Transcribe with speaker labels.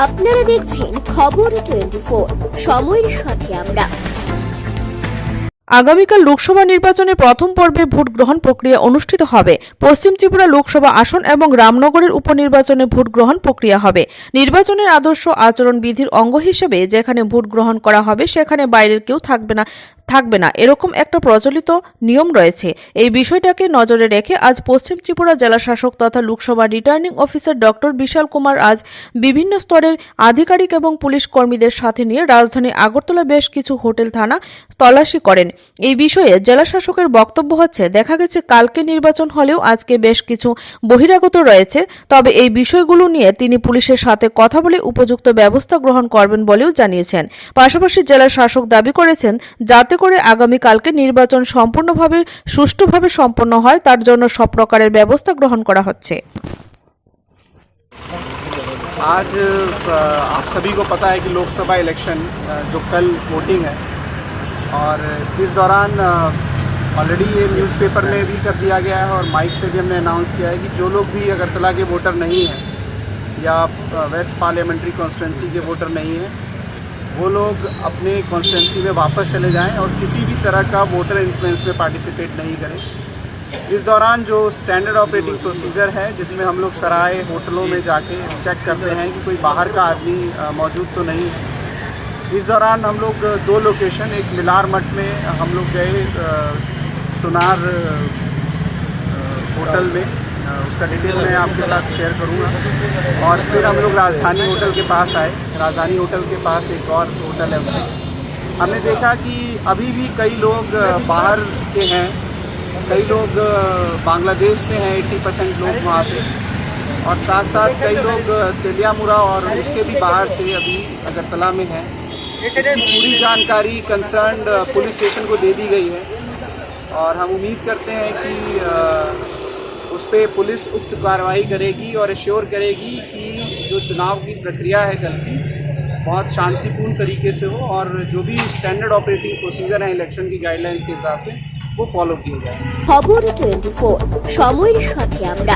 Speaker 1: আপনারা দেখছেন খবর টোয়েন্টি সময়ের সাথে আমরা।
Speaker 2: আগামীকাল লোকসভা নির্বাচনে প্রথম পর্বে ভোট গ্রহণ প্রক্রিয়া অনুষ্ঠিত হবে। পশ্চিম ত্রিপুরা লোকসভা আসন এবং রামনগরের উপনির্বাচনে ভোট গ্রহণ প্রক্রিয়া হবে। নির্বাচনের আদর্শ আচরণ বিধির অঙ্গ হিসেবে যেখানে ভোট গ্রহণ করা হবে, সেখানে বাইরের কেউ থাকবে না। থাকবে না। এরকম একটা প্রচলিত নিয়ম রয়েছে। এই বিষয়টাকে নজরে রেখে আজ পশ্চিম ত্রিপুরা জেলা শাসক তথা Lok Sabha returning officer doctor Bishal Kumar আজ বিভিন্ন স্তরের আধিকারিক এবং পুলিশ কর্মীদের সাথে নিয়ে রাজধানী আগরতলা বেশ কিছু হোটেল, থানা তল্লাশি করেন। এই বিষয়ে জেলা শাসকের বক্তব্য হচ্ছে, দেখা গেছে কালকে নির্বাচন হলেও আজকে বেশ কিছু বহিরাগত রয়েছে, তবে এই বিষয়গুলো নিয়ে তিনি পুলিশের সাথে কথা বলে উপযুক্ত ব্যবস্থা গ্রহণ করবেন বলেও জানিয়েছেন। পাশাপাশি জেলা শাসক দাবি করেছেন, যাতে করে আগামীকালকে নির্বাচন সম্পূর্ণভাবে সুষ্ঠুভাবে সম্পন্ন হয় তার জন্য সব প্রকারের ব্যবস্থা গ্রহণ করা হচ্ছে
Speaker 3: आज अ, आप सभी को पता है कि लोकसभा इलेक्शन अ, जो कल वोटिंग है और इस दौरान ऑलरेडी ये न्यूज़पेपर में भी कर दिया गया है और माइक से भी हमने अनाउंस किया है कि जो लोग भी अगरतला के वोटर नहीं हैं या अ, वेस्ट पार्लियामेंट्री कॉन्स्टिट्यूंसी के वोटर नहीं हैं वो लोग अपने कॉन्स्टिट्यूंसी में वापस चले जाएँ और किसी भी तरह का वोटर इन्फ्लुएंस में पार्टिसिपेट नहीं करें। इस दौरान जो स्टैंडर्ड ऑपरेटिंग प्रोसीजर है, जिसमें हम लोग सराय होटलों में जाके चेक करते हैं कि कोई बाहर का आदमी मौजूद तो नहीं है। इस दौरान हम लोग दो लोकेशन एक मिलार मठ में हम लोग गए सुनार होटल में। उसका डिटेल मैं आपके साथ शेयर करूँगा। और फिर हम लोग राजधानी होटल के पास आए। राजधानी होटल के पास एक और होटल है उसमें हमने देखा कि अभी भी कई लोग बाहर के हैं। कई लोग बांग्लादेश से हैं 80 परसेंट लोग वहाँ पे। और साथ साथ कई लोग तेलियामुरा और उसके भी बाहर से अभी अगरतला में हैं। इसकी पूरी जानकारी कंसर्न पुलिस स्टेशन को दे दी गई है। और हम उम्मीद करते हैं कि अ, उस पर पुलिस उक्त कार्रवाई करेगी और एश्योर करेगी कि जो चुनाव की प्रक्रिया है कल की बहुत शांतिपूर्ण तरीके से हो और जो भी स्टैंडर्ड ऑपरेटिंग प्रोसीजर हैं इलेक्शन की गाइडलाइंस के हिसाब से वो फॉलो किए जाए
Speaker 1: খবর টোয়েন্টি ফোর সময়ের সাথে আমরা